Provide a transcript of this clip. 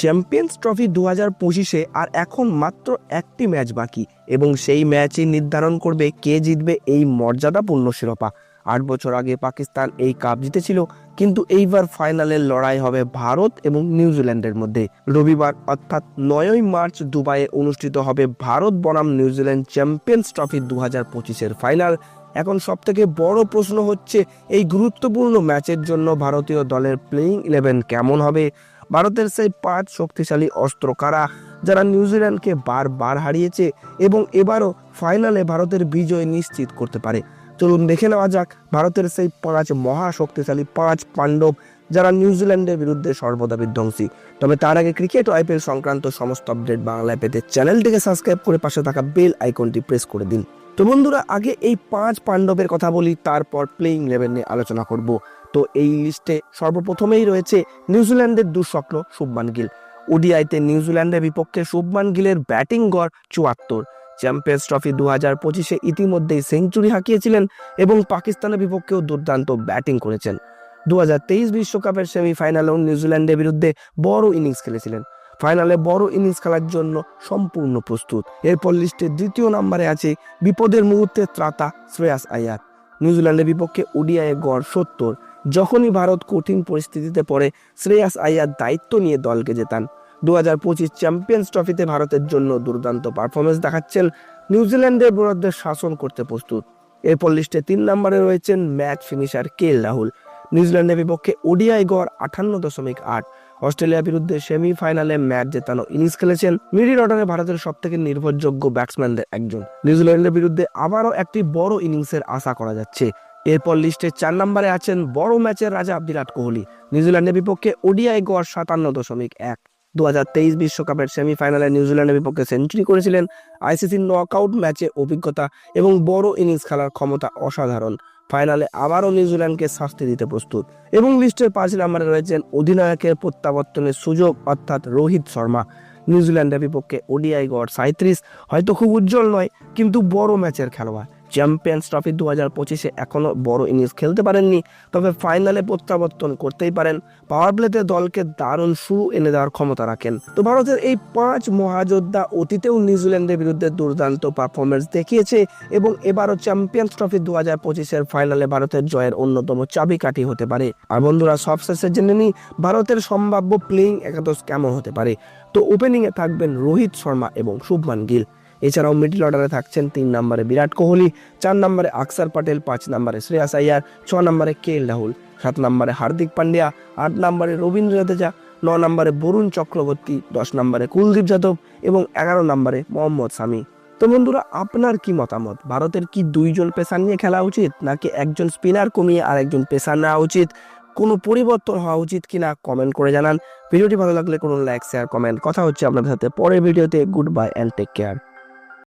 Champions trophy দু হাজার পঁচিশে আর এখন মাত্র একটি ম্যাচ বাকি এবং সেই ম্যাচই নির্ধারণ করবে কে জিতবে এই মর্যাদাপূর্ণ শিরোপা। আট বছর আগে পাকিস্তান এই কাপ জিতেছিল, কিন্তু এইবার ফাইনালের লড়াই হবে ভারত এবং নিউজিল্যান্ডের মধ্যে। রবিবার অর্থাৎ নয়ই মার্চ দুবাইয়ে অনুষ্ঠিত হবে ভারত বনাম নিউজিল্যান্ড চ্যাম্পিয়ন্স ট্রফি দু হাজার পঁচিশের ফাইনাল এখন সব থেকে বড় প্রশ্ন হচ্ছে, এই গুরুত্বপূর্ণ ম্যাচের জন্য ভারতীয় দলের প্লেইং ইলেভেন কেমন হবে? ভারতের সেই পাঁচ শক্তিশালী অস্ত্র কারা, যারা নিউজিল্যান্ডকে বারবার হারিয়েছে এবং এবারও ফাইনালে ভারতের বিজয় নিশ্চিত করতে পারে। চলুন দেখে নেওয়া যাক ভারতের সেই পাঁচ মহা শক্তিশালী পাঁচ পাণ্ডব, যারা নিউজিল্যান্ডের বিরুদ্ধে সর্বদা বিধ্বংসী। তবে তার আগে ক্রিকেট ও আইপিএল সংক্রান্ত সমস্ত আপডেট বাংলায় পেতে চ্যানেলটিকে সাবস্ক্রাইব করে পাশে থাকা বেল আইকনটি প্রেস করে দিন। তো বন্ধুরা, আগে এই পাঁচ পাণ্ডবের কথা বলি, তারপর প্লেইং ইলেভেন নিয়ে আলোচনা করব। তো এই লিস্টে সর্বপ্রথমেই রয়েছে নিউজিল্যান্ডের দুঃস্বপ্ন, শুভমান গিল। ওডিআইতে নিউজিল্যান্ডের বিপক্ষে শুভমান গিলের ব্যাটিং গড় চুয়াত্তর। চ্যাম্পিয়ন্স ট্রফি দু হাজার পঁচিশে ইতিমধ্যেই সেঞ্চুরি হাঁকিয়েছিলেন এবং পাকিস্তানের বিপক্ষেও দুর্দান্ত ব্যাটিং করেছেন। দু হাজার তেইশ বিশ্বকাপের সেমিফাইনালেও নিউজিল্যান্ডের বিরুদ্ধে বড় ইনিংস খেলেছিলেন। ফাইনালে বড় ইনিংস খেলার জন্য সম্পূর্ণ প্রস্তুত। এরপর লিস্টের দ্বিতীয় নম্বরে আছে বিপদের মুহূর্তে ত্রাতা শ্রেয়াস আয়ার। নিউজিল্যান্ডের বিপক্ষে ওডিআই গড় সত্তর। যখনই ভারত কঠিন পরিস্থিতিতে পড়ে, শ্রেয়াস আয়ার দায়িত্ব নিয়ে দলকে জেতান। দু হাজার পঁচিশ চ্যাম্পিয়ন্স ট্রফিতে ভারতের জন্য দুর্দান্ত পারফরমেন্স দেখাচ্ছেন নিউজিল্যান্ডের বিরুদ্ধে শাসন করতে প্রস্তুত। এরপর লিস্টে তিন নম্বরে রয়েছেন ম্যাচ ফিনিশার কে রাহুল। নিউজিল্যান্ডের বিপক্ষে ওডিআই গড় আটান্ন দশমিক আট। অস্ট্রেলিয়ার বিরুদ্ধে সেমিফাইনালে ম্যাচ জেতানো ইনিংস খেলেছেন মিডিল অর্ডারে ভারতের সব থেকে নির্ভরযোগ্য ব্যাটসম্যানদের একজন। নিউজিল্যান্ডের বিরুদ্ধে আবারও একটি বড় ইনিংসের আশা করা যাচ্ছে। এরপর লিস্টে চার নম্বরে আছেন বড় ম্যাচের রাজা বিরাট কোহলি। নিউজিল্যান্ডের বিপক্ষে ওডিআই গড় সাতান্ন দশমিক এক। দু হাজার তেইশ বিশ্বকাপের সেমিফাইনালে নিউজিল্যান্ডের বিপক্ষে সেঞ্চুরি করেছিলেন আইসিসির নকআউট ম্যাচে অভিজ্ঞতা এবং বড় ইনিংস খেলার ক্ষমতা অসাধারণ। ফাইনালে আবারও নিউজিল্যান্ডকে শাস্তি দিতে প্রস্তুত। এবং লিস্টের পাঁচ নম্বরে রয়েছেন অধিনায়কের প্রত্যাবর্তনের সুযোগ, অর্থাৎ রোহিত শর্মা। নিউজিল্যান্ডের বিপক্ষে ওডিআই গড় সাঁত্রিশ হয়তো খুব উজ্জ্বল নয়, কিন্তু বড় ম্যাচের খেলোয়াড়। চ্যাম্পিয়ন্স ট্রফি দু হাজার পঁচিশে এখনও বড় ইনিংস খেলতে পারেননি, তবে ফাইনালে প্রত্যাবর্তন করতেই পারেন। পাওয়ার প্লেতে দলকে দারুণ শুরু এনে দেওয়ার ক্ষমতা রাখেন। তো ভারতের এই পাঁচ মহাযোদ্ধা অতীতেও নিউজিল্যান্ডের বিরুদ্ধে দুর্দান্ত পারফরমেন্স দেখিয়েছে এবং এবারও চ্যাম্পিয়ন্স ট্রফি দু হাজার পঁচিশের ফাইনালে ভারতের জয়ের অন্যতম চাবিকাঠি হতে পারে। আর বন্ধুরা, সবশেষে জেনে নিই, ভারতের সম্ভাব্য প্লেইং একাদশ কেমন হতে পারে? তো ওপেনিংয়ে থাকবেন রোহিত শর্মা এবং শুভমান গিল। এছাড়াও মিডল অর্ডারে থাকছেন তিন নম্বরে বিরাট কোহলি, চার নম্বরে আকসার প্যাটেল পাঁচ নম্বরে শ্রেয়াস আয়ার ছ নম্বরে কে এল রাহুল, সাত নম্বরে হার্দিক পান্ডিয়া, আট নম্বরে রবীন্দ্র জাদেজা, ন নম্বরে বরুণ চক্রবর্তী, দশ নম্বরে কুলদীপ যাদব এবং এগারো নম্বরে মোহাম্মদ সামি। তো বন্ধুরা, আপনার কি মতামত? ভারতের কি দুইজন পেসার নিয়ে খেলা উচিত, নাকি একজন স্পিনার কমিয়ে আর একজন পেসার নেওয়া উচিত? কোনো পরিবর্তন হওয়া উচিত কিনা কমেন্ট করে জানান। ভিডিওটি ভালো লাগলে কোনো লাইক শেয়ার কমেন্ট কথা হচ্ছে আপনাদের সাথে পরের ভিডিওতে। Good bye and take care